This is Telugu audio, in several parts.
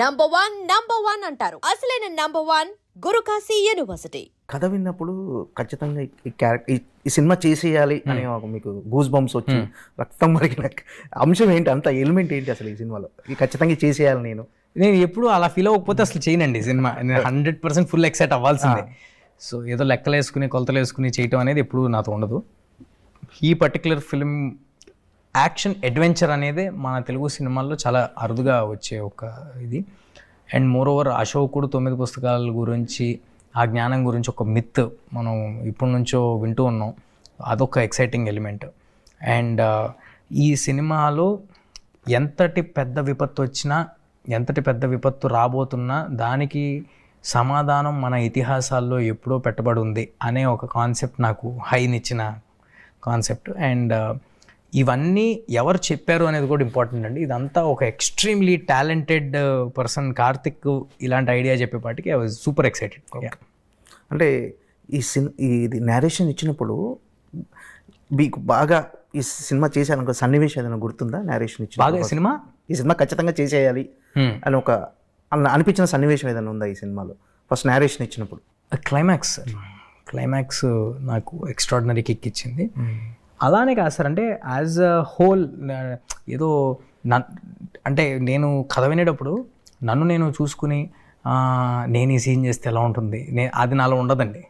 నంబర్ వన్ నంబర్ వన్ అంటారు. అసలైన నంబర్ వన్ గురుకాశీ యూనివర్సిటీ. కథ విన్నప్పుడు ఖచ్చితంగా ఈ క్యారెక్టర్ ఈ సినిమా చేసేయాలి అనే ఒక మీకు గూస్ బంప్స్ వచ్చి రక్తం మరిగిన అంశం ఏంటి? అంత ఎలిమెంట్ ఏంటి అసలు ఈ సినిమాలో? ఇది ఖచ్చితంగా చేసేయాలి నేను. నేను ఎప్పుడు అలా ఫీల్ అవ్వకపోతే అసలు చేయనండి సినిమా. నేను హండ్రెడ్ పర్సెంట్ ఫుల్ ఎక్సైట్ అవ్వాల్సిందే. సో ఏదో లెక్కలు వేసుకుని కొలతలు వేసుకుని చేయటం అనేది ఎప్పుడు నాతో ఉండదు. ఈ పర్టికులర్ ఫిల్మ్ యాక్షన్ అడ్వెంచర్ అనేది మన తెలుగు సినిమాల్లో చాలా అరుదుగా వచ్చే ఒక ఇది. అండ్ మోర్ ఓవర్ అశోకుడు తొమ్మిది పుస్తకాల గురించి ఆ జ్ఞానం గురించి ఒక మిత్ మనం ఇప్పటి నుంచో వింటూ ఉన్నాం. అదొక ఎక్సైటింగ్ ఎలిమెంట్ అండ్ ఈ సినిమాలో ఎంతటి పెద్ద విపత్తు వచ్చినా ఎంతటి పెద్ద విపత్తు రాబోతున్నా దానికి సమాధానం మన ఇతిహాసాల్లో ఎప్పుడో పెట్టబడి ఉంది అనే ఒక కాన్సెప్ట్ నాకు హైనిచ్చిన కాన్సెప్ట్ అండ్ ఇవన్నీ ఎవరు చెప్పారు అనేది కూడా ఇంపార్టెంట్ అండి. ఇదంతా ఒక ఎక్స్ట్రీమ్లీ టాలెంటెడ్ పర్సన్ కార్తిక్ ఇలాంటి ఐడియా చెప్పేపాటికి ఐ వాజ్ సూపర్ ఎక్సైటెడ్ అంటే ఈ సిన్ ఇది నేరేషన్ ఇచ్చినప్పుడు మీకు బాగా ఈ సినిమా చేశాను సన్నివేశం ఏదైనా గుర్తుందా నేరేషన్ ఇచ్చిన బాగా సినిమా? ఈ సినిమా ఖచ్చితంగా చేసేయాలి Hmm. అని ఒక అనిపించిన సన్నివేశం ఏదైనా ఉందా ఈ సినిమాలో? ఫస్ట్ నేరేషన్ ఇచ్చినప్పుడు. క్లైమాక్స్ క్లైమాక్స్ నాకు ఎక్స్ట్రాడినరీ కిక్ ఇచ్చింది. అలానే కాదు సార్. అంటే యాజ్ అ హోల్ ఏదో నన్- అంటే నేను కథ వినేటప్పుడు నన్ను నేను చూసుకుని నేను ఈ సీన్ చేస్తే ఎలా ఉంటుంది? నే అది నాలో ఉండదండి.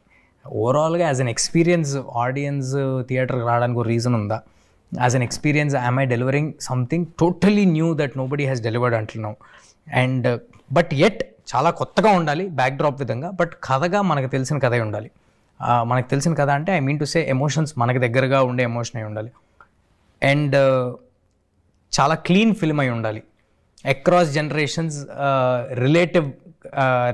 ఓవరాల్గా యాజ్ అన్ ఎక్స్పీరియన్స్ ఆడియన్స్ థియేటర్కి రావడానికి ఒక రీజన్ ఉందా? As an experience I'm I delivering something totally new that nobody has delivered అంటున్నాం అండ్ బట్ ఎట్ చాలా కొత్తగా ఉండాలి బ్యాక్ డ్రాప్ విధంగా బట్ కథగా మనకు తెలిసిన కథ ఉండాలి. మనకు తెలిసిన కథ అంటే I mean to say emotions మనకి దగ్గరగా ఉండే ఎమోషన్ అయి ఉండాలి. అండ్ చాలా క్లీన్ ఫిల్మ్ అయి ఉండాలి. అక్రాస్ జనరేషన్స్ రిలేటివ్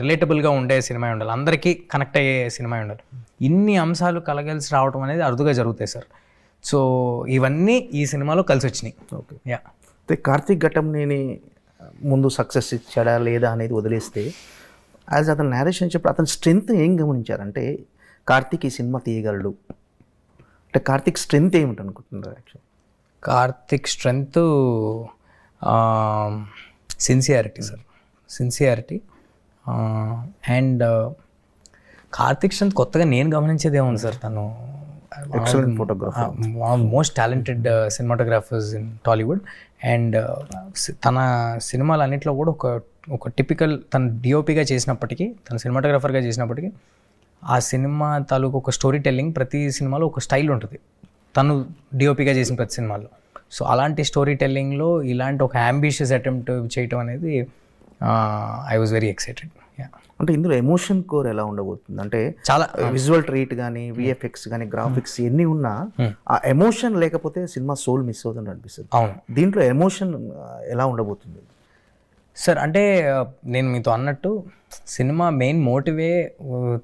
రిలేటబుల్గా ఉండే సినిమా ఉండాలి. అందరికీ కనెక్ట్ అయ్యే సినిమా ఉండాలి. ఇన్ని అంశాలు కలగలిసి రావడం అనేది అరుదుగా జరుగుతాయి సార్. సో ఇవన్నీ ఈ సినిమాలో కలిసి వచ్చినాయి. ఓకే యా అయితే కార్తీక్ ఘట్టం నేను ముందు సక్సెస్ ఇచ్చాడా లేదా అనేది వదిలేస్తే యాజ్ అతను నేరేషన్ ఇచ్చినప్పుడు అతని స్ట్రెంగ్త్ ఏం గమనించారంటే కార్తీక్ ఈ సినిమా తీయగలడు. అంటే కార్తీక్ స్ట్రెంగ్త్ ఏమిటి అనుకుంటున్నారు actual Karthik strength sincerity sir. Sincerity. And Karthik strength కొత్తగా నేను గమనించేది ఏముంది సార్ తను. Excellent photographer most talented cinematographers in Tollywood and తన సినిమాలు అన్నింటిలో కూడా ఒక ఒక టిపికల్ తన డిఓపిగా చేసినప్పటికీ తన సినిమాటోగ్రాఫర్గా చేసినప్పటికీ ఆ సినిమా తాలూకు ఒక స్టోరీ టెల్లింగ్ ప్రతి సినిమాలో ఒక స్టైల్ ఉంటుంది. తను డిఓపిగా చేసిన ప్రతి సినిమాలో. సో అలాంటి స్టోరీ టెల్లింగ్లో ఇలాంటి ఒక అంబిషియస్ అటెంప్ట్ చేయటం అనేది ఐ వాజ్ వెరీ ఎక్సైటెడ్ అంటే ఇందులో ఎమోషన్ కోర్ ఎలా ఉండబోతుంది? అంటే చాలా విజువల్ ట్రీట్ కానీ విఎఫ్ఎక్స్ కానీ గ్రాఫిక్స్ ఎన్ని ఉన్నా ఆ ఎమోషన్ లేకపోతే సినిమా సోల్ మిస్ అవుతుంది అనిపిస్తుంది. అవును. దీంట్లో ఎమోషన్ ఎలా ఉండబోతుంది? సార్ అంటే నేను మీతో అన్నట్టు సినిమా మెయిన్ మోటివే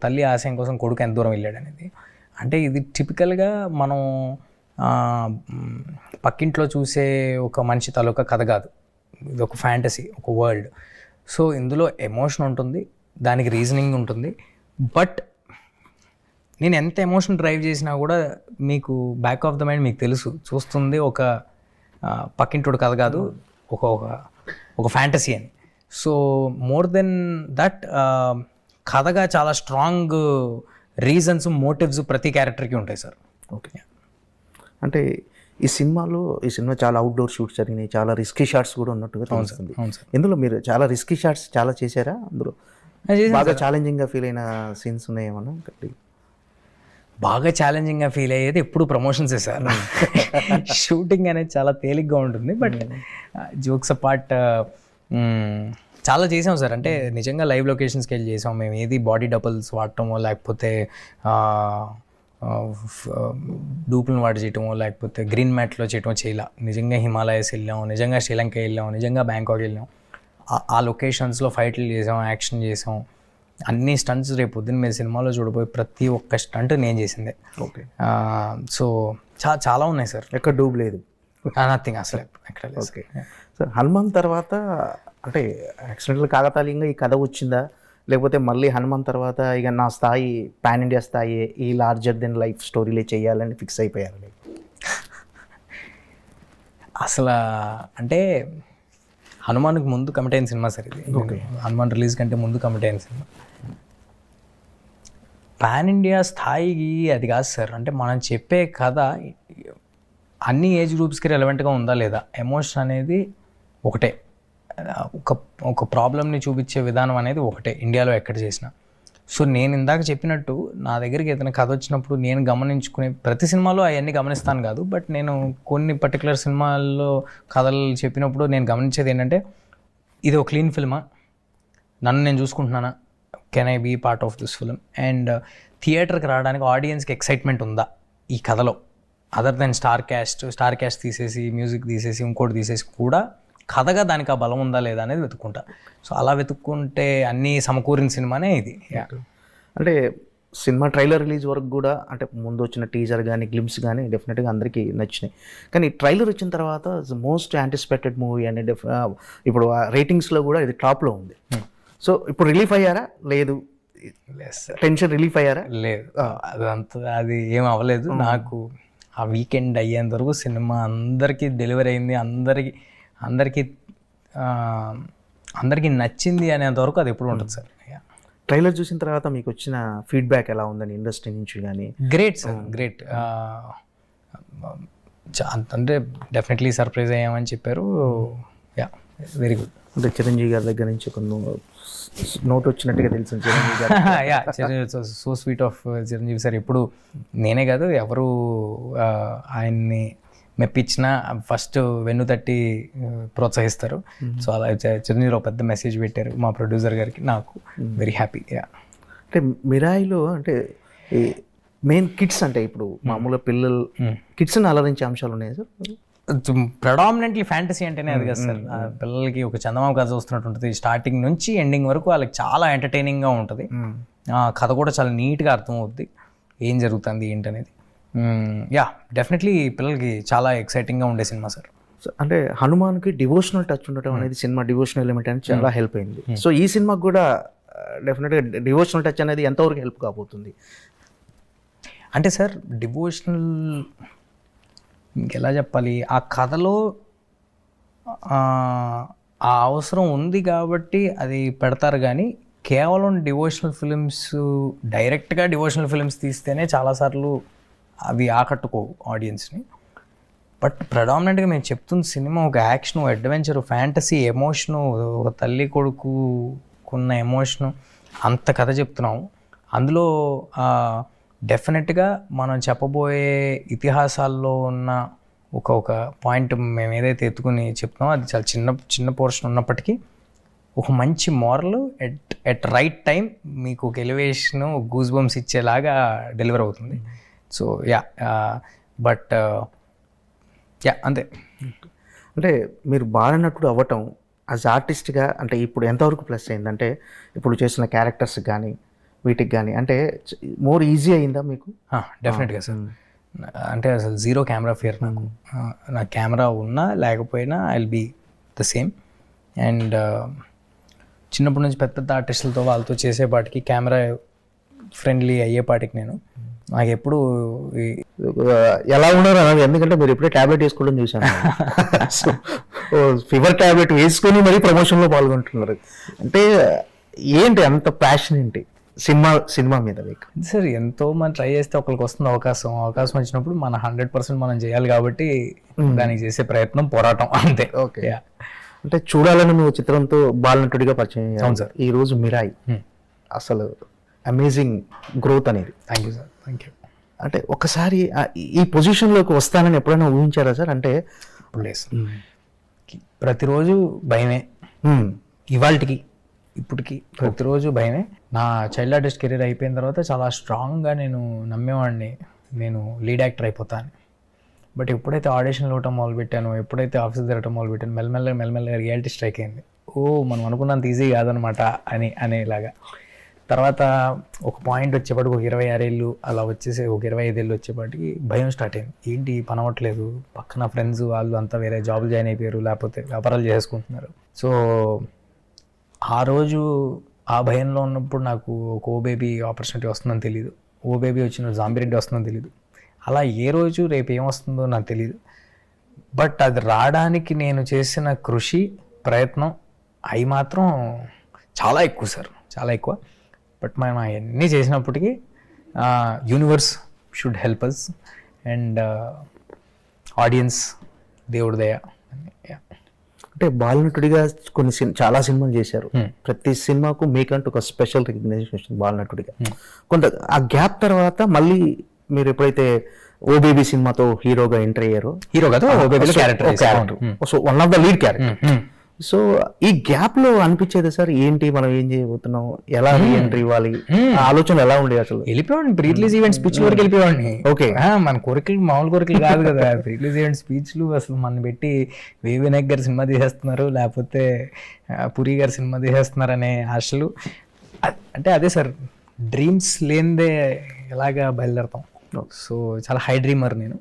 తల్లి ఆశయం కోసం కొడుకు ఎంత దూరం వెళ్ళాడు అనేది. అంటే ఇది టిపికల్గా మనం పక్కింట్లో చూసే ఒక మనిషి తాలూకా కథ కాదు. ఇది ఒక ఫ్యాంటసీ ఒక వరల్డ్. సో ఇందులో ఎమోషన్ ఉంటుంది దానికి రీజనింగ్ ఉంటుంది. బట్ నేను ఎంత ఎమోషన్ డ్రైవ్ చేసినా కూడా మీకు బ్యాక్ ఆఫ్ ద మైండ్ మీకు తెలుసు. చూస్తుంది ఒక పక్కింటోడు కథ కాదు ఒక ఒక ఒక ఫ్యాంటసీ అని. సో మోర్ దెన్ దట్ కథగా చాలా స్ట్రాంగ్ రీజన్స్ మోటివ్స్ ప్రతి క్యారెక్టర్కి ఉంటాయి సార్ ఓకే అంటే ఈ సినిమాలో ఈ సినిమా చాలా అవుట్డోర్ షూట్స్ జరిగినాయి చాలా రిస్కీ షాట్స్ కూడా ఉన్నట్టుగా తెలుస్తుంది. ఇందులో మీరు చాలా రిస్కీ షాట్స్ చాలా చేశారా? అందులో బాగా ఛాలెంజింగ్గా ఫీల్ అయిన సీన్స్ ఉన్నాయేమన్నా? బాగా ఛాలెంజింగ్గా ఫీల్ అయ్యేది ఎప్పుడు ప్రమోషన్స్ సార్. షూటింగ్ అనేది చాలా తేలిగ్గా ఉంటుంది. బట్ జోక్స్ అపార్ట్ చాలా చేసాం సార్. అంటే నిజంగా లైవ్ లొకేషన్స్కి వెళ్ళి చేసాం. మేము ఏది బాడీ డబుల్స్ వాడటమో లేకపోతే డూపులను వాడి చేయటమో లేకపోతే గ్రీన్ మ్యాట్లో చేయటమో చేయలే. నిజంగా హిమాలయస్ వెళ్ళాం నిజంగా శ్రీలంక వెళ్ళాం నిజంగా బ్యాంకాక్ వెళ్ళాం. ఆ- ఆ లొకేషన్స్లో ఫైట్లు చేసాం యాక్షన్ చేసాం. అన్ని స్టంట్స్ రేపు పొద్దున్న మీరు సినిమాలో చూడబోయే ప్రతి ఒక్క స్టంట్ నేను చేసిందే. ఓకే. సో చా చాలా ఉన్నాయి సార్. ఎక్కడ డూబ్ లేదు? నథింగ్ అసలు. ఎక్కడ ఓకే. సార్. హనుమాన్ తర్వాత అంటే యాక్సిడెంటల్ కాకతాళీయంగా ఈ కథ వచ్చిందా? లేకపోతే మళ్ళీ హనుమాన్ తర్వాత ఇక నా స్థాయి పాన్ ఇండియా స్థాయి ఈ లార్జర్ దెన్ లైఫ్ స్టోరీలే చేయాలని ఫిక్స్ అయిపోయారు అసలు అంటే హనుమాన్కి ముందు కమిట్ అయిన సినిమా సార్ ఇది. హనుమాన్ రిలీజ్ కంటే ముందు కమిట్ అయిన సినిమా. పాన్ ఇండియా స్థాయికి అది కాదు సార్. అంటే మనం చెప్పే కథ అన్ని ఏజ్ గ్రూప్స్కి రెలవెంట్గా ఉందా లేదా? ఎమోషన్ అనేది ఒకటే. ఒక ఒక ప్రాబ్లమ్ని చూపించే విధానం అనేది ఒకటే. ఇండియాలో ఎక్కడ చేసినా. సో నేను ఇందాక చెప్పినట్టు నా దగ్గరికి ఏదైనా కథ వచ్చినప్పుడు నేను గమనించుకునే ప్రతి సినిమాలో అవన్నీ గమనిస్తాను కాదు బట్ నేను కొన్ని పర్టికులర్ సినిమాల్లో కథలు చెప్పినప్పుడు నేను గమనించేది ఏంటంటే ఇది ఒక క్లీన్ ఫిల్మా నన్ను నేను చూసుకుంటున్నానా? Can I be part of this film and థియేటర్కి రావడానికి ఆడియన్స్కి ఎక్సైట్మెంట్ ఉందా ఈ కథలో? Other than star cast star cast తీసేసి మ్యూజిక్ తీసేసి ఇంకోటి తీసేసి కూడా కథగా దానికి ఆ బలం ఉందా లేదా అనేది వెతుక్కుంటా. సో అలా వెతుక్కుంటే అన్నీ సమకూరిన సినిమానే ఇది. అంటే సినిమా ట్రైలర్ రిలీజ్ వరకు కూడా అంటే ముందు వచ్చిన టీజర్ కానీ గ్లిమ్స్ కానీ డెఫినెట్గా అందరికీ నచ్చినాయి. కానీ ట్రైలర్ వచ్చిన తర్వాత మోస్ట్ యాంటిసిపేటెడ్ మూవీ అని డెఫ్ ఇప్పుడు రేటింగ్స్లో కూడా ఇది టాప్లో ఉంది. సో ఇప్పుడు రిలీఫ్ అయ్యారా? లేదు. టెన్షన్ రిలీఫ్ అయ్యారా? లేదు. అదంతా అది ఏం అవ్వలేదు. నాకు ఆ వీకెండ్ అయ్యేంత వరకు సినిమా అందరికీ డెలివరీ అయింది. అందరికీ అందరికీ అందరికీ నచ్చింది అనేంత వరకు అది ఎప్పుడు ఉంటుంది సార్. ట్రైలర్ చూసిన తర్వాత మీకు వచ్చిన ఫీడ్బ్యాక్ ఎలా ఉందని ఇండస్ట్రీ నుంచి కానీ? గ్రేట్ సార్ గ్రేట్ అంటే డెఫినెట్లీ సర్ప్రైజ్ అయ్యామని చెప్పారు. యా వెరీ గుడ్ అంటే చిరంజీవి గారి దగ్గర నుంచి ఒక నోట్ వచ్చినట్టుగా తెలిసిన Chiranjeevi garu yeah so sweet of Chiranjeevi sir ఎప్పుడు నేనే కాదు ఎవరు ఆయన్ని మెప్పించినా ఫస్ట్ వెన్ను తట్టి ప్రోత్సహిస్తారు. సో అలా చిరంజీవి పెద్ద మెసేజ్ పెట్టారు మా ప్రొడ్యూసర్ గారికి. నాకు వెరీ హ్యాపీ అంటే మిరాయిలో అంటే మెయిన్ కిడ్స్ అంటే ఇప్పుడు మామూలుగా పిల్లలు కిడ్స్ని అలరించే అంశాలు ఉన్నాయి సార్? ప్రడామినెంట్లీ ఫ్యాంటసీ అంటేనే అది కదా సార్. పిల్లలకి ఒక చందమామ కథ చూస్తున్నట్టు ఉంటుంది స్టార్టింగ్ నుంచి ఎండింగ్ వరకు వాళ్ళకి చాలా ఎంటర్టైనింగ్గా ఉంటుంది. ఆ కథ కూడా చాలా నీట్గా అర్థమవుద్ది. ఏం జరుగుతుంది ఏంటనేది. యా డెఫినెట్లీ పిల్లలకి చాలా ఎక్సైటింగ్గా ఉండే సినిమా సార్ అంటే హనుమాన్కి డివోషనల్ టచ్ ఉండటం అనేది సినిమా డివోషనల్ ఎలిమెంట్ అనేది చాలా హెల్ప్ అయింది. సో ఈ సినిమాకి కూడా డెఫినెట్గా డివోషనల్ టచ్ అనేది ఎంతవరకు హెల్ప్ కాబోతుంది? అంటే సార్ డివోషనల్ ఇంకెలా చెప్పాలి? ఆ కథలో ఆ ఆ అవసరం ఉంది కాబట్టి అది పెడతారు కానీ కేవలం డివోషనల్ ఫిలిమ్స్ డైరెక్ట్గా డివోషనల్ ఫిలిమ్స్ తీస్తేనే చాలాసార్లు అవి ఆకట్టుకోవు ఆడియన్స్ని బట్ ప్రడామినెంట్గా మేము చెప్తున్న సినిమా ఒక యాక్షన్ అడ్వెంచర్ ఫ్యాంటసీ ఎమోషను ఒక తల్లి కొడుకుకున్న ఎమోషను అంత కథ చెప్తున్నాము. అందులో డెఫినెట్గా మనం చెప్పబోయే ఇతిహాసాల్లో ఉన్న ఒక ఒక పాయింట్ మేము ఏదైతే ఎత్తుకుని చెప్తున్నామో అది చాలా చిన్న చిన్న పోర్షన్ ఉన్నప్పటికీ ఒక మంచి moral at at right time మీకు ఒక ఎలివేషన్ గూస్ బంప్స్ ఇచ్చేలాగా డెలివర్ అవుతుంది. సో యా బట్ యా అంతే. అంటే మీరు బాగా నటుడు అవ్వటం యాజ్ ఆర్టిస్ట్గా అంటే ఇప్పుడు ఎంతవరకు ప్లస్ అయిందంటే ఇప్పుడు చేసిన క్యారెక్టర్స్ కానీ వీటికి కానీ అంటే మోర్ ఈజీ అయిందా మీకు? డెఫినెట్గా సార్ అంటే అసలు జీరో కెమెరా ఫియర్ నాకు. నా కెమెరా ఉన్నా లేకపోయినా I will be the same and చిన్నప్పటి నుంచి పెద్ద పెద్ద ఆర్టిస్టులతో వాళ్ళతో చేసేపాటికి కెమెరా ఫ్రెండ్లీ అయ్యేపాటికి నేను. నాకు ఎప్పుడు ఎలా ఉన్నారు అన్నది? ఎందుకంటే మీరు ఎప్పుడే ట్యాబ్లెట్ వేసుకోవడం చూశాను. ఫీవర్ ట్యాబ్లెట్ వేసుకొని మరీ ప్రమోషన్లో పాల్గొంటున్నారు. అంటే ఏంటి అంత ప్యాషన్ ఏంటి? సినిమా సినిమా మీద మీకు? సార్ ఎంతో మంది ట్రై చేస్తే ఒకరికి వస్తుంది అవకాశం. అవకాశం వచ్చినప్పుడు మన హండ్రెడ్ పర్సెంట్ మనం చేయాలి కాబట్టి దానికి చేసే ప్రయత్నం పోరాటం అంతే. ఓకే. అంటే చూడాలని నువ్వు చిత్రంతో బాలనటుడిగా పరిచయం. అవును సార్. ఈ రోజు మిరాయి. అసలు అమేజింగ్ గ్రోత్ అనేది. Thank you sir thank you అంటే ఒకసారి ఈ పొజిషన్లోకి వస్తానని ఎప్పుడైనా ఊహించారా సార్ అంటే లేదు సార్ ప్రతిరోజు భయమే. ఇవాళకి ఇప్పటికి ప్రతిరోజు భయమే. నా చైల్డ్ ఆర్టిస్ట్ కెరీర్ అయిపోయిన తర్వాత చాలా స్ట్రాంగ్గా నేను నమ్మేవాడిని. నేను లీడ్ యాక్టర్ అయిపోతాను. బట్ ఎప్పుడైతే ఆడిషన్లు ఇవ్వటం మొదలుపెట్టాను ఎప్పుడైతే ఆఫీస్ తిరగటం మొదలుపెట్టాను మెల్లమెల్ల మెల్లమెల్లగా రియాలిటీ స్ట్రైక్ అయింది. ఓ మనం అనుకున్నంత ఈజీ కాదనమాట అని అనేలాగా. తర్వాత ఒక పాయింట్ వచ్చేపాటికి ఒక ఇరవై ఆరేళ్ళు అలా వచ్చేసి ఒక ఇరవై ఐదేళ్ళు వచ్చేపాటికి భయం స్టార్ట్ అయింది. ఏంటి పనవట్లేదు పక్కన ఫ్రెండ్స్ వాళ్ళు అంతా వేరే జాబులు జాయిన్ అయిపోయారు లేకపోతే వ్యాపారాలు చేసుకుంటున్నారు. సో ఆ రోజు ఆ భయంలో ఉన్నప్పుడు నాకు ఒక ఓ బేబీ ఆపర్చునిటీ వస్తుందని తెలియదు ఓ బేబీ వచ్చిన జాంబిరెడ్డి వస్తుందని తెలియదు అలా ఏ రోజు రేపు ఏం వస్తుందో నాకు తెలియదు బట్ అది రావడానికి నేను చేసిన కృషి ప్రయత్నం అవి మాత్రం చాలా ఎక్కువ సార్. చాలా ఎక్కువ. బట్ మనం అవన్నీ చేసినప్పటికీ universe should help us and audience దేవుడి దయ. అంటే బాలనటుడిగా కొన్ని చాలా సినిమాలు చేశారు Hmm. ప్రతి సినిమాకు మీకంటూ ఒక స్పెషల్ రికగ్నైజేషన్ వచ్చింది బాలనటుడిగా కొంత ఆ గ్యాప్ తర్వాత మళ్ళీ మీరు ఎప్పుడైతే ఓబేబీ సినిమాతో హీరోగా ఎంటర్ అయ్యారో హీరో కదా ఓ baby లో character చేశారు. Hmm. So one of the lead character Hmm. So ఈ గ్యాప్లో అనిపించేది సార్ ఏంటి మనం ఏం చేయబోతున్నాం? ఎలా ఎంట్రీ ఇవ్వాలి? ఆ ఆలోచన ఎలా ఉండేది అసలు? వెళ్ళిపోయాడు ప్రీ రిలీజ్ ఈవెంట్ స్పీచ్ వరకు వెళ్ళిపోయాడిని Okay. ఆ, మన కోరికలు మామూలు కోరికలు కాదు కదా. ప్రీ రిలీజ్ ఈవెంట్ స్పీచ్లు అసలు మన పెట్టి వి. వినాయక్ గారి సినిమా తీసేస్తున్నారు లేకపోతే పురి గారి సినిమా తీసేస్తున్నారు అనే ఆశలు అంటే అదే సార్ డ్రీమ్స్ లేనిదే ఎలాగా బయలుదేరతాం? సో చాలా హై డ్రీమర్ నేను.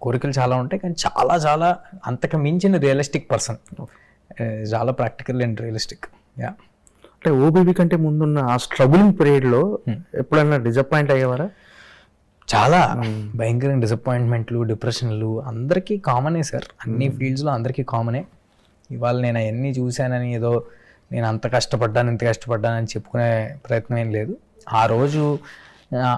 కోరికలు చాలా ఉంటాయి కానీ చాలా చాలా అంతకు మించిన రియలిస్టిక్ పర్సన్ చాలా ప్రాక్టికల్ అండ్ రియలిస్టిక్ యా అంటే ఓబీబీ కంటే ముందున్న ఆ స్ట్రగులింగ్ పీరియడ్లో ఎప్పుడైనా డిసప్పాయింట్ అయ్యేవారా? చాలా. భయంకరమైన డిసప్పాయింట్మెంట్లు డిప్రెషన్లు అందరికీ కామనే సార్ అన్ని ఫీల్డ్స్లో అందరికీ కామనే ఇవాళ నేను అవన్నీ చూశానని ఏదో నేను అంత కష్టపడ్డాను ఇంత కష్టపడ్డానని చెప్పుకునే ప్రయత్నం ఏం లేదు. ఆ రోజు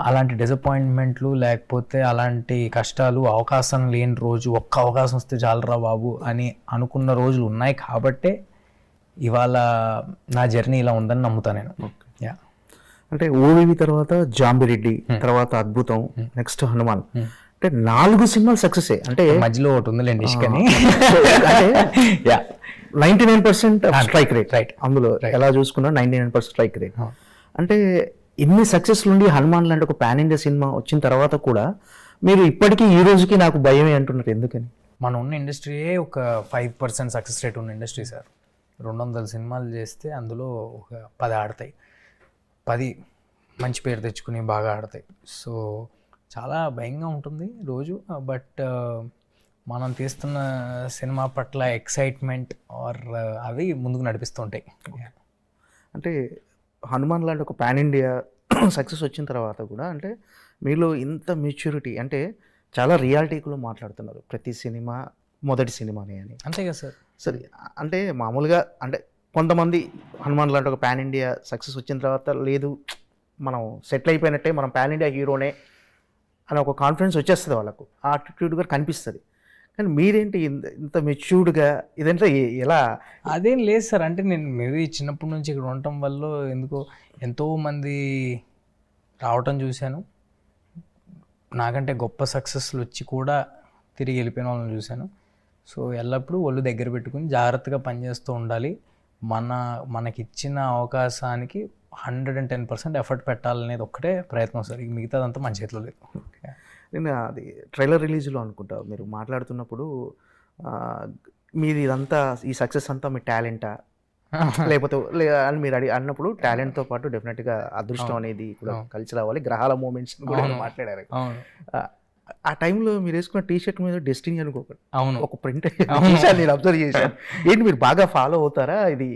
అలాంటి డిసప్పాయింట్మెంట్లు లేకపోతే అలాంటి కష్టాలు అవకాశం లేని రోజు ఒక్క అవకాశం వస్తే చాలరా బాబు అని అనుకున్న రోజులు ఉన్నాయి కాబట్టే ఇవాళ నా జర్నీ ఇలా ఉందని నమ్ముతాను నేను. యా అంటే ఓవివి తర్వాత జాంబిరెడ్డి తర్వాత అద్భుతం నెక్స్ట్ హనుమాన్. అంటే నాలుగు సినిమాలు సక్సెస్ అంటే మధ్యలో ఒకటి ఉందిలేండి ఇష్కని yeah ninety nine percent strike rate right. అందులో ఎలా చూసుకున్నా ninety nine percent strike rate అంటే ఇన్ని సక్సెస్ నుండి హనుమాన్ లాంటి ఒక పాన్ ఇండియా సినిమా వచ్చిన తర్వాత కూడా మీరు ఇప్పటికీ ఈ రోజుకి నాకు భయమే అంటున్నారు. ఎందుకని? మన ఉన్న ఇండస్ట్రీయే ఒక ఫైవ్ పర్సెంట్ సక్సెస్ రేట్ ఉన్న ఇండస్ట్రీ సార్. రెండు వందల సినిమాలు చేస్తే అందులో ఒక పది ఆడతాయి. పది మంచి పేరు తెచ్చుకుని బాగా ఆడతాయి. సో చాలా భయంగా ఉంటుంది రోజు. బట్ మనం తీస్తున్న సినిమా పట్ల ఎక్సైట్మెంట్ ఆర్ అవి ముందుకు నడిపిస్తుంటాయి అంటే హనుమాన్ లాంటి ఒక పాన్ ఇండియా సక్సెస్ వచ్చిన తర్వాత కూడా అంటే మీలో ఇంత మెచ్యూరిటీ అంటే చాలా రియాలిటీలో మాట్లాడుతున్నారు. ప్రతి సినిమా మొదటి సినిమానే అని. అంతే కదా సార్. సరే అంటే మామూలుగా అంటే కొంతమంది హనుమాన్ లాంటి ఒక పాన్ ఇండియా సక్సెస్ వచ్చిన తర్వాత లేదు మనం సెటిల్ అయిపోయినట్టే మనం పాన్ ఇండియా హీరోనే అని ఒక కాన్ఫిడెన్స్ వచ్చేస్తుంది వాళ్ళకు. ఆ యాటిట్యూడ్గా కనిపిస్తుంది. కానీ మీరేంటి ఇంత ఇంత మెచ్యూర్డ్గా ఇదంటే ఎలా? అదేం లేదు సార్. అంటే నేను మేబీ చిన్నప్పటి నుంచి ఇక్కడ ఉండటం వల్ల ఎందుకో ఎంతో మంది రావటం చూశాను. నాకంటే గొప్ప సక్సెస్లు వచ్చి కూడా తిరిగి వెళ్ళిపోయిన వాళ్ళని చూశాను. సో ఎల్లప్పుడూ ఒళ్ళు దగ్గర పెట్టుకుని జాగ్రత్తగా పనిచేస్తూ ఉండాలి. మన మనకిచ్చిన అవకాశానికి hundred and ten percent effort పెట్టాలనేది ఒక్కటే ప్రయత్నం సార్. మిగతాదంతా మన చేతిలో లేదు. నేను అది ట్రైలర్ రిలీజ్లో అనుకుంటా మీరు మాట్లాడుతున్నప్పుడు మీది ఇదంతా ఈ సక్సెస్ అంతా మీ టాలెంటా? లేకపోతే అని మీరు అడి అన్నప్పుడు టాలెంట్తో పాటు డెఫినెట్గా అదృష్టం అనేది కూడా కలిసి రావాలి. గ్రహాల మూమెంట్స్ కూడా. మాట్లాడారు. ఆ, టైంలో మీరు వేసుకున్న టీ షర్ట్ మీద డెస్టినీ అనుకోకండి అవును. ఒక ప్రింట్ నేను అబ్జర్వ్ చేశాను. ఏంటి మీరు బాగా ఫాలో అవుతారా? ఇది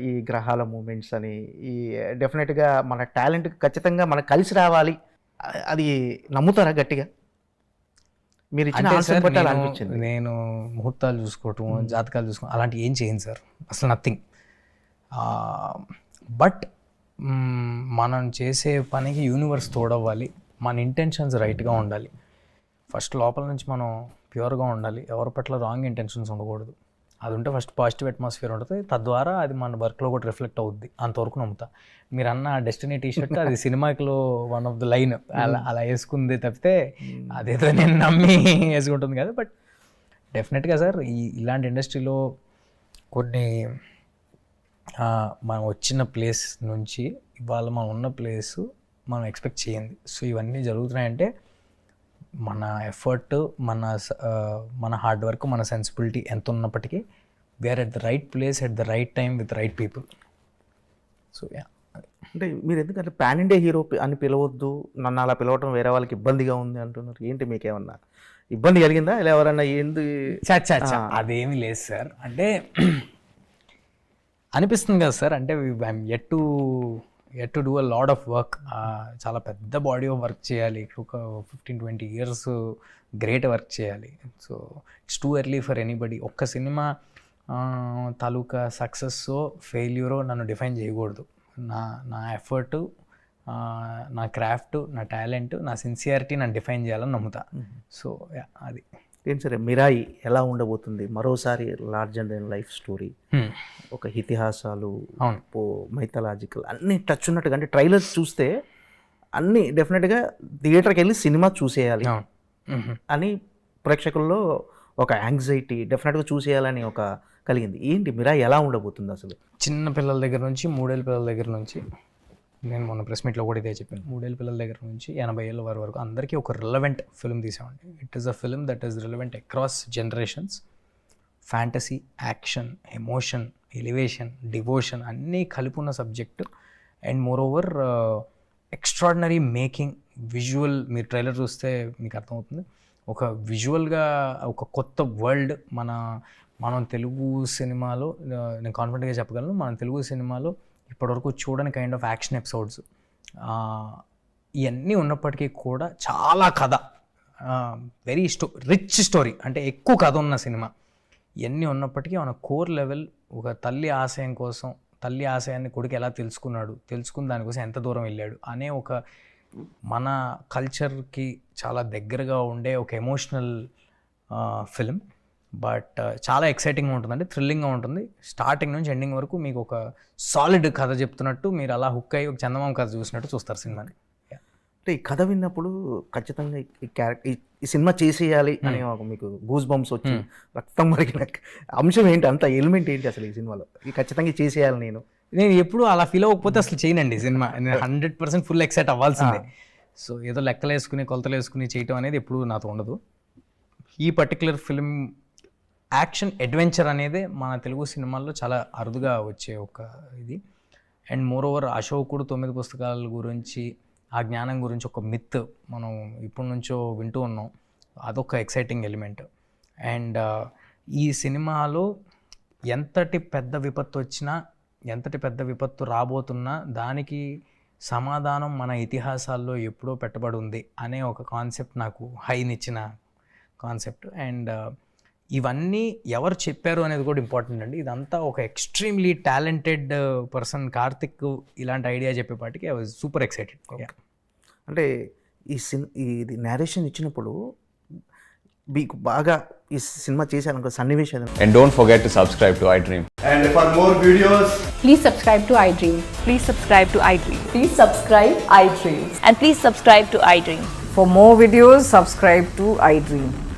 ఈ గ్రహాల మూమెంట్స్ అని ఈ డెఫినెట్గా మన టాలెంట్ ఖచ్చితంగా మనకు కలిసి రావాలి. అది నమ్ముతారా గట్టిగా? మీరు ఇచ్చిన ఆన్సర్ అనిపించింది. నేను ముహూర్తాలు చూసుకోవటం జాతకాలు చూసుకోవడం అలాంటివి ఏం చేయను సార్. అసలు నథింగ్ బట్ మనం చేసే పనికి యూనివర్స్ తోడవ్వాలి. మన ఇంటెన్షన్స్ రైట్గా ఉండాలి. ఫస్ట్ లోపల నుంచి మనం ప్యూర్గా ఉండాలి. ఎవరి పట్ల రాంగ్ ఇంటెన్షన్స్ ఉండకూడదు. అది ఉంటే ఫస్ట్ పాజిటివ్ అట్మాస్ఫియర్ ఉంటుంది. తద్వారా అది మన వర్క్లో కూడా రిఫ్లెక్ట్ అవుద్ది. అంతవరకు నమ్ముతా. మీరు అన్న డెస్టినీ టీ షర్ట్ అది సినిమాకిలో వన్ ఆఫ్ ద లైన్ అలా అలా వేసుకుంది తప్పితే అదేదో నేను నమ్మి వేసుకుంటుంది కదా. బట్ డెఫినెట్గా సార్ ఈ ఇలాంటి ఇండస్ట్రీలో కొన్ని మనం వచ్చిన ప్లేస్ నుంచి ఇవాళ మనం ఉన్న ప్లేస్ మనం ఎక్స్పెక్ట్ చేయండి. సో ఇవన్నీ జరుగుతున్నాయంటే మన ఎఫర్ట్ మన మన హార్డ్ వర్క్ మన సెన్సిబిలిటీ ఎంత ఉన్నప్పటికీ we're at the right place at the right time with right people so yeah అంటే మీరు ఎందుకంటే పాన్ ఇండియా హీరో అని పిలవద్దు నన్ను అలా పిలవటం వేరే వాళ్ళకి ఇబ్బందిగా ఉంది అంటున్నారు. ఏంటి మీకేమన్నా ఇబ్బంది కలిగిందా? ఇలా ఎవరన్నా ఏంది? చచ్చా అదేమీ లేదు సార్. అంటే అనిపిస్తుంది కదా సార్. అంటే I'm at to at to do a lot of work చాలా పెద్ద బాడీ ఆఫ్ వర్క్ చేయాలి. ఒక fifteen twenty years great work చేయాలి. So it's too early for anybody ఒక్క సినిమా తాలూకా సక్సెస్ ఫెయిల్యూరో నన్ను డిఫైన్ చేయకూడదు. నా నా ఎఫర్టు నా క్రాఫ్ట్ నా టాలెంట్ నా సిన్సియారిటీ నన్ను డిఫైన్ చేయాలని నమ్ముతా. సో అది. ఏంటి సరే మిరాయి ఎలా ఉండబోతుంది? మరోసారి లార్జ్ అండ్ లైఫ్ స్టోరీ. ఒక ఇతిహాసాలు మైథలాజికల్ అన్నీ టచ్ ఉన్నట్టుగా అంటే ట్రైలర్స్ చూస్తే అన్నీ డెఫినెట్గా థియేటర్కి వెళ్ళి సినిమా చూసేయాలి. అని ప్రేక్షకుల్లో ఒక యాంగ్జైటీ డెఫినెట్గా చూసేయాలని ఒక కలిగింది. ఏంటి? మిరాయి ఎలా ఉండబోతుంది అసలు? చిన్న పిల్లల దగ్గర నుంచి మూడేళ్ళ పిల్లల దగ్గర నుంచి నేను మొన్న ప్రెస్ మీట్లో కూడా ఇదే చెప్పాను. మూడేళ్ళ పిల్లల దగ్గర నుంచి ఎనభై ఏళ్ళ వారి వరకు అందరికీ ఒక relevant film తీసామండి it is a film that is relevant across generations fantasy action emotion elevation devotion అన్నీ కలిపి ఉన్న subject and moreover extraordinary making visual మీరు ట్రైలర్ చూస్తే మీకు అర్థమవుతుంది. ఒక విజువల్గా ఒక కొత్త వరల్డ్ మన మనం తెలుగు సినిమాలో uh, నేను కాన్ఫిడెంట్గా చెప్పగలను మన తెలుగు సినిమాలో ఇప్పటివరకు చూడని కైండ్ ఆఫ్ యాక్షన్ ఎపిసోడ్స్ ఇవన్నీ ఉన్నప్పటికీ కూడా చాలా కథ వెరీ స్టో రిచ్ స్టోరీ అంటే ఎక్కువ కథ ఉన్న సినిమా. ఇవన్నీ ఉన్నప్పటికీ మన కోర్ లెవెల్ ఒక తల్లి ఆశయం కోసం తల్లి ఆశయాన్ని కొడుకు ఎలా తెలుసుకున్నాడు తెలుసుకున్న దానికోసం ఎంత దూరం వెళ్ళాడు అనే ఒక మన కల్చర్కి చాలా దగ్గరగా ఉండే ఒక ఎమోషనల్ ఫిల్మ్ బట్ చాలా ఎక్సైటింగ్గా ఉంటుందండి. థ్రిల్లింగ్గా ఉంటుంది. స్టార్టింగ్ నుంచి ఎండింగ్ వరకు మీకు ఒక సాలిడ్ కథ చెప్తున్నట్టు మీరు అలా హుక్ అయ్యి ఒక చందమామ కథ చూసినట్టు చూస్తారు సినిమాని. అంటే ఈ కథ విన్నప్పుడు ఖచ్చితంగా ఈ క్యారెక్టర్ ఈ సినిమా చేసేయాలి అని ఒక మీకు గూస్ బంప్స్ వచ్చి రక్తం మరిగిన అంశం ఏంటి? అంత ఎలిమెంట్ ఏంటి అసలు ఈ సినిమాలో? ఇది ఖచ్చితంగా చేసేయాలి నేను. నేను ఎప్పుడు అలా ఫీల్ అవ్వకపోతే అసలు చేయనండి సినిమా. నేను హండ్రెడ్ పర్సెంట్ ఫుల్ ఎక్సైట్ అవ్వాల్సిందే. సో ఏదో లెక్కలు వేసుకుని కొలతలు వేసుకుని చేయటం అనేది ఎప్పుడు నాతో ఉండదు. ఈ పర్టికులర్ ఫిల్మ్ యాక్షన్ అడ్వెంచర్ అనేది మన తెలుగు సినిమాల్లో చాలా అరుదుగా వచ్చే ఒక ఇది. అండ్ మోర్ ఓవర్ అశోకుడు తొమ్మిది పుస్తకాల గురించి ఆ జ్ఞానం గురించి ఒక మిత్ మనం ఇప్పటి నుంచో వింటూ ఉన్నాం. అదొక ఎక్సైటింగ్ ఎలిమెంట్ అండ్ ఈ సినిమాలో ఎంతటి పెద్ద విపత్తు వచ్చినా ఎంతటి పెద్ద విపత్తు రాబోతున్నా దానికి సమాధానం మన ఇతిహాసాల్లో ఎప్పుడో పెట్టబడి ఉంది అనే ఒక కాన్సెప్ట్ నాకు హైనిచ్చిన కాన్సెప్ట్ అండ్ ఇవన్నీ ఎవరు చెప్పారు అనేది కూడా ఇంపార్టెంట్ అండి. ఇదంతా ఒక ఎక్స్ట్రీమ్లీ టాలెంటెడ్ పర్సన్ కార్తిక్ ఇలాంటి ఐడియా చెప్పేపాటికి ఐ వాజ్ సూపర్ ఎక్సైటెడ్ అంటే ఈ సినిమా ఇది నేరేషన్ ఇచ్చినప్పుడు మీకు బాగా ఈ సినిమా చేశాను సన్నివేశాలు and don't forget subscribe to I Dream and for more videos please subscribe to I Dream please subscribe to I Dream please subscribe I Dream and please subscribe to I Dream for more videos subscribe to I Dream